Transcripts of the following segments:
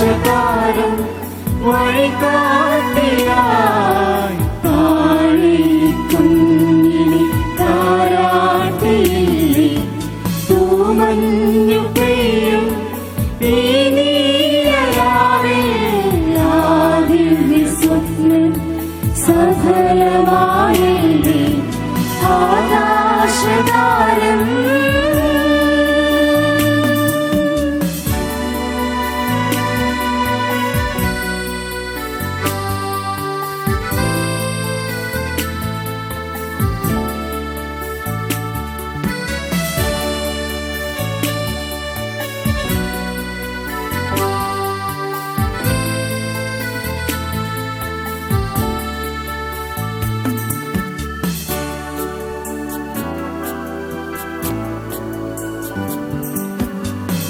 രക്ഷകാരം വഴികാട്ടിയായി താഴേക്കുഞ്ഞിനെ താരാട്ടിയിലെ തൂമഞ്ഞു പെയ്യും ഈ നീയരാവേ ആദിവ്യ സ്വപ്നം സഫലമായേ. ആദാ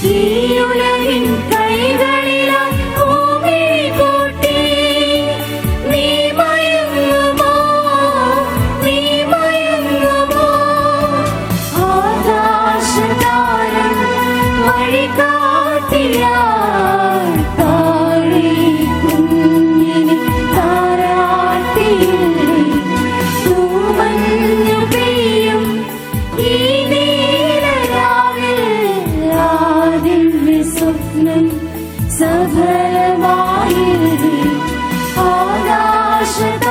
see you. सभरवागाश